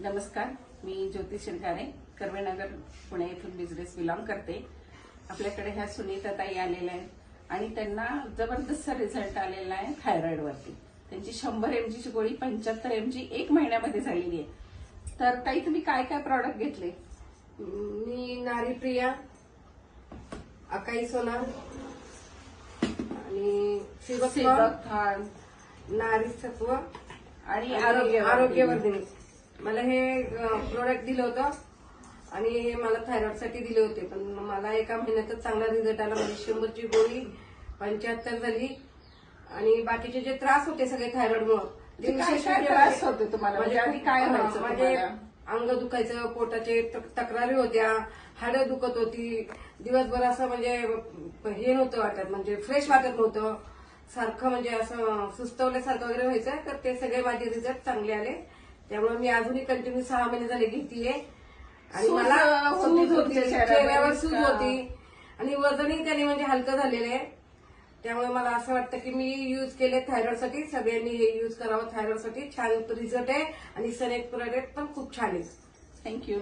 नमस्कार मी ज्योती शिरकारे कर्वेनगर पुणे येथून business belong करते. आपल्याकडे ह्या सुनीता ताई आलेल्या आहेत आणि त्यांना जबरदस्त रिझल्ट आलेला आहे थायरॉइडवरती त्यांची शंभर एम ची गोळी पंच्याहत्तर एम जी एक महिन्यामध्ये झालेली आहे. तर ताई तुम्ही काय काय प्रॉडक्ट घेतले? मी नारी प्रिया अकाई सोना आणि शिवस्व सेवक थान. नारी सत्व आणि आणि आरोग्य आरोग्यवर्धिनी. मला हे प्रोडक्ट दिलं होतं आणि हे मला थायरॉइडसाठी दिले होते. पण मला एका महिन्यातच चांगला रिझल्ट आला. म्हणजे शंभरची गोळी पंच्याहत्तर झाली. आणि बाकीचे जे त्रास होते सगळे थायरॉइडमुळे म्हणजे काय काय त्रास होते तुम्हाला? म्हणजे आधी काय व्हायचं म्हणजे? अंग दुखायचं पोटाचे तक- तक्रारी होत्या हाडं दुखत होती. दिवसभर असं म्हणजे हे नव्हतं वाटत. म्हणजे फ्रेश वाटत नव्हतं. सारखं म्हणजे असं सुस्तवल्यासारखं वगैरे व्हायचं. तर ते सगळे माझे रिझल्ट चांगले आले. त्यामुळे मी अजूनही कंटिन्यू सहा महिने झाले घेतीये. आणि सूज मला होती सूज होती तुमच्या चेहऱ्यावर चेहऱ्यावर सूज का? होती. आणि वजनही त्याने म्हणजे हलकं झालेलं आहे. त्यामुळे मला असं वाटतं की मी यूज केले थायरॉइडसाठी सगळ्यांनी हे यूज करावं थायरॉइडसाठी छान रिझल्ट आहे. आणि सनेट प्रोडक्ट पण खूप छान आहे. थँक्यू